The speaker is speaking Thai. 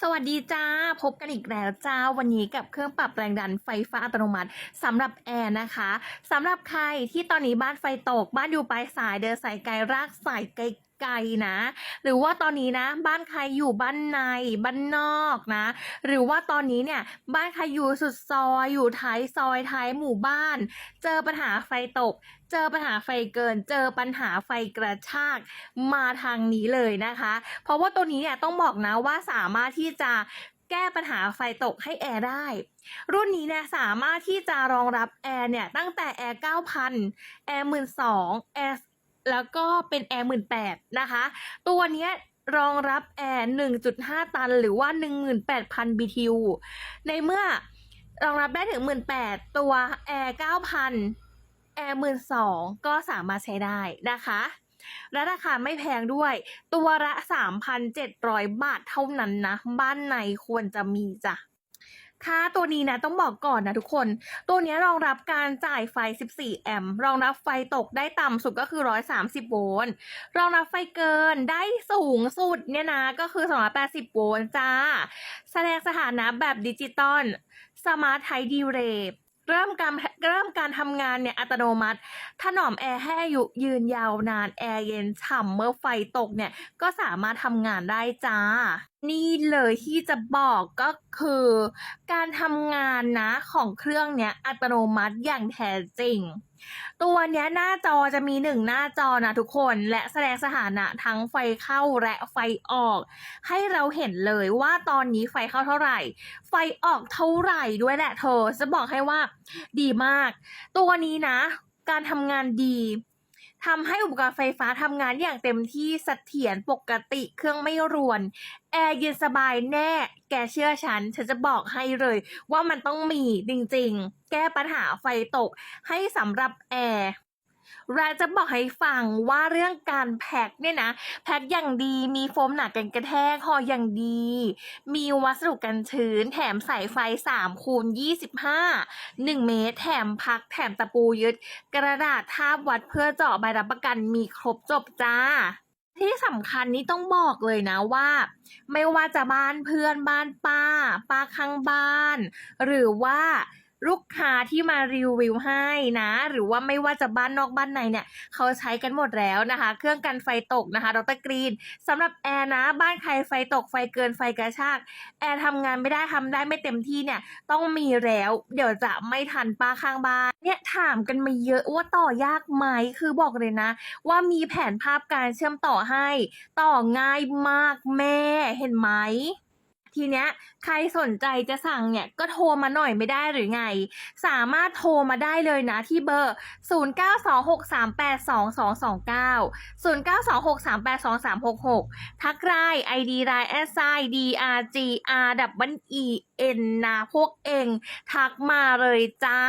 สวัสดีจ้า พบกันอีกแล้วจ้า วันนี้กับเครื่องปรับแรงดันไฟฟ้าอัตโนมัติสำหรับแอร์นะคะสำหรับใครที่ตอนนี้บ้านไฟตกบ้านอยู่ปลายสายเดินสายไกลรากสายไกล ๆนะ หรือว่าตอนนี้นะ บ้านใครอยู่บ้านในบ้านนอกนะ หรือว่าตอนนี้เนี่ยบ้านใครอยู่สุดซอยอยู่ท้ายซอยท้ายหมู่บ้าน เจอปัญหาไฟตก เจอปัญหาไฟเกิน เจอปัญหาไฟกระชากมาทางนี้เลยนะคะ เพราะว่าตัวนี้เนี่ยต้องบอกนะว่าสามารถที่จะแก้ปัญหาไฟตกให้แอร์ได้ รุ่นนี้เนี่ยสามารถที่จะรองรับแอร์เนี่ยตั้งแต่แอร์ 9,000 แอร์ 12,000 แอร์ แล้วก็เป็นแอร์18,000นะคะ ตัวเนี้ยรองรับแอร์ 1.5 ตัน หรือว่า 18,000 BTU ในเมื่อรองรับได้ถึง 18,000 ตัวแอร์ 9,000 แอร์ 12,000 ก็สามารถใช้ได้นะคะ และราคาไม่แพงด้วย ตัวละ 3,700 บาทเท่านั้นนะ บ้านในควรจะมีจ้ะ ค่ะตัวนี้นะต้องบอกก่อนนะทุกคน ตัวนี้รองรับการจ่ายไฟ 14 แอมป์รองรับไฟตกได้ต่ำสุดก็คือ 130 โวลต์รองรับไฟเกินได้สูงสุดเนี่ยนะก็คือ 280 โวลต์จ้า แสดงสถานะแบบดิจิตอลสมาร์ทไทดีเรย์เริ่มการเริ่มการทำงานเนี่ยอัตโนมัติ ถนอมแอร์ให้อายุยืนยาวนานแอร์เย็นฉ่ำเมื่อไฟตกเนี่ยก็สามารถทำงานได้จ้า นี่เลยที่จะบอกก็คือ การทำงานนะของเครื่องเนี้ยอัตโนมัติอย่างแท้จริง ตัวเนี้ยหน้าจอจะมีหนึ่งหน้าจอนะทุกคนและแสดงสถานะทั้งไฟเข้าและไฟออก ให้เราเห็นเลยว่าตอนนี้ไฟเข้าเท่าไหร่ ไฟออกเท่าไหร่ด้วยแหละเธอ จะบอกให้ว่าดีมาก ตัวนี้นะ การทำงานดี ทำให้อุปกรณ์ไฟฟ้าทำงานอย่างเต็มที่เสถียรปกติเครื่องไม่รวน แอร์เย็นสบายแน่ แกเชื่อฉัน ฉันจะบอกให้เลย ว่ามันต้องมีจริงๆ แก้ปัญหาไฟตกให้สำหรับแอร์ และจะบอกให้ฟังว่าเรื่องการแพ็คเนี่ยนะ แพ็คอย่างดีมีโฟมหนากันกระแทกห่ออย่างดี มีวัสดุกันชื้น แถมสายไฟ3คูณ25 1 เมตร แถมพัก แถมตะปูยึด กระดาษทาบวัดเพื่อเจาะใบรับประกันมีครบจบจ้าที่สำคัญนี่ต้องบอกเลยนะว่า ไม่ว่าจะบ้านเพื่อนบ้านป้า ป้าข้างบ้าน หรือว่า ลูกค้าที่มารีวิวให้นะ หรือว่าไม่ว่าจะบ้านนอกบ้านในเนี่ย เขาใช้กันหมดแล้วนะคะ เครื่องกันไฟตกนะคะดรกรีนสำหรับแอร์นะ บ้านใครไฟตกไฟเกินไฟกระชาก แอร์ทำงานไม่ได้ทำได้ไม่เต็มที่เนี่ย ต้องมีแล้ว เดี๋ยวจะไม่ทันป้าข้างบ้าน เนี่ยถามกันมาเยอะว่าต่อยากไหมคือบอกเลยนะ ว่ามีแผนภาพการเชื่อมต่อให้ ต่อง่ายมากแม่เห็นไหม ทีเนี้ยใครสนใจจะสั่งเนี่ยก็โทรมาหน่อยไม่ได้หรือไง สามารถโทรมาได้เลยนะที่เบอร์ 0926382229 0926382366 ทักไลน์ ID ไลน์ s i drgr w e n นะพวกเอง ทักมาเลยจ้า